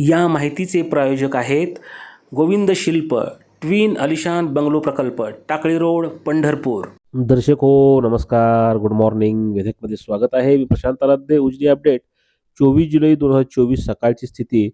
या माहितीचे प्रायोजक आहेत गोविंद शिल्प ट्विन अलिशान बंगलो प्रकल्प टाकळी रोड पंढरपूर. दर्शक हो नमस्कार गुड मॉर्निंग वेधकमध्ये स्वागत आहे. मी प्रशांत आराध्ये उजनी अपडेट. चोवीस जुलै दोन हजार चोवीस सकाळची स्थिती.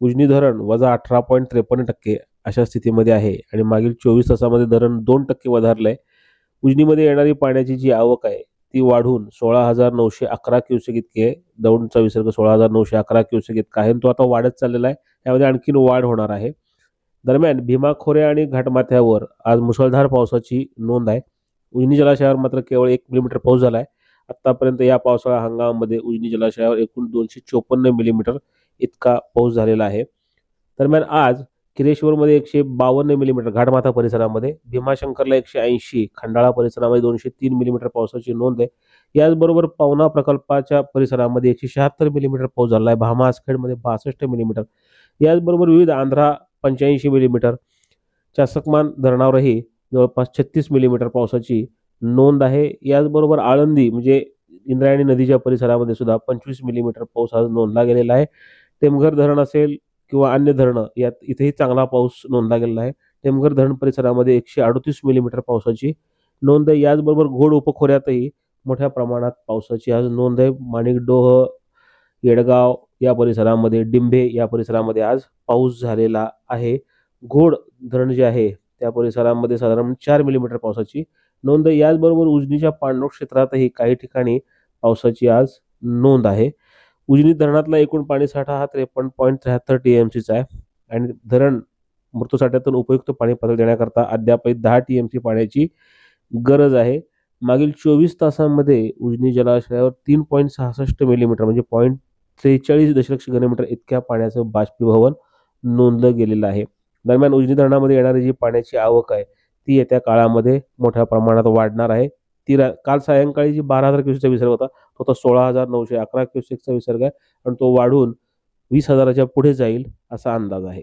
उजनी धरण वजा अठरा पॉईंट त्रेपन्न टक्के अशा स्थितीमध्ये आहे आणि मागील चोवीस तासामध्ये धरण दोन टक्के वधारलं आहे उजनीमध्ये येणारी पाण्याची जी आवक आहे ती वाढून सोळा हजार नऊशे अकरा क्युसेक इतकी आहे. दौंडचा विसर्ग सोळा हजार नऊशे अकरा क्युसेक इतका आहे. तो आता वाढत चाललेला आहे. यामध्ये आणखीन वाढ होणार आहे. दरम्यान भीमा खोऱ्या आणि घाटमाथ्यावर आज मुसळधार पावसाची नोंद आहे. उजनी जलाशयावर मात्र केवळ एक मिलीमीटर पाऊस झाला आहे आत्तापर्यंत या पावसाळा हंगामामध्ये उजनी जलाशयावर एकूण दोनशे चोपन्न मिलीमीटर इतका पाऊस झालेला आहे. दरम्यान आज किरेश्वरमध्ये एकशे बावन्न मिलीमीटर घाटमाथा परिसरामध्ये भीमाशंकरला एकशे ऐंशी खंडाळा परिसरामध्ये दोनशे तीन मिलीमीटर पावसाची नोंद आहे. याचबरोबर पवना प्रकल्पाच्या परिसरामध्ये एकशे शहात्तर मिलीमीटर पाऊस झाला आहे भामासखेडमध्ये बासष्ट मिलीमीटर. याचबरोबर विविध आंध्रा पंच्याऐंशी मिलीमीटर. चासकमान धरणावरही जवळपास छत्तीस मिलीमीटर पावसाची नोंद आहे. याचबरोबर आळंदी म्हणजे इंद्रायणी नदीच्या परिसरामध्ये सुद्धा पंचवीस मिलीमीटर पाऊस आज नोंदला गेलेला आहे. टेमघर धरण असेल किंवा अन्य धरणं यात इथेही चांगला पाऊस नोंदला गेलेला आहे. टेमघर धरण परिसरामध्ये एकशे अडतीस मिलीमीटर पावसाची नोंद आहे. याचबरोबर घोड उपखोऱ्यातही मोठ्या प्रमाणात पावसाची आज नोंद आहे. माणिकडोह येडगाव या परिसरामध्ये डिंभे या परिसरामध्ये आज पाऊस झालेला आहे. घोड धरण जे आहे त्या परिसरामध्ये साधारण चार मिलीमीटर पावसाची नोंद आहे. याचबरोबर उजनीच्या पाणलोट क्षेत्रातही काही ठिकाणी पावसाची आज नोंद आहे. उजनी धरणातला एकूण पाणीसाठा हा त्रेपन्न पॉईंट त्र्याहत्तर टी एम सीचा आहे. आणि धरण मृतसाठ्यातून उपयुक्त पाणी पातळी देण्याकरता अद्यापही दहा टी एम सी पाण्याची गरज आहे. मागील चोवीस तासांमध्ये उजनी जलाशयावर तीन पॉईंट सहासष्ट मिलीमीटर म्हणजे पॉईंट त्रेचाळीस दशलक्ष घनमीटर इतक्या पाण्याचं बाष्पीभवन नोंदलं गेलेलं आहे. दरम्यान उजनी धरणामध्ये येणारी जी पाण्याची आवक आहे ती येत्या काळामध्ये मोठ्या प्रमाणात वाढणार आहे. ती रा काल सायंकाळी जी बारा हजार क्युसेकचा विसर्ग होता तो आता सोळा हजार नऊशे अकरा क्युसेकचा विसर्ग आहे आणि तो वाढून वीस हजाराच्या पुढे जाईल असा अंदाज आहे.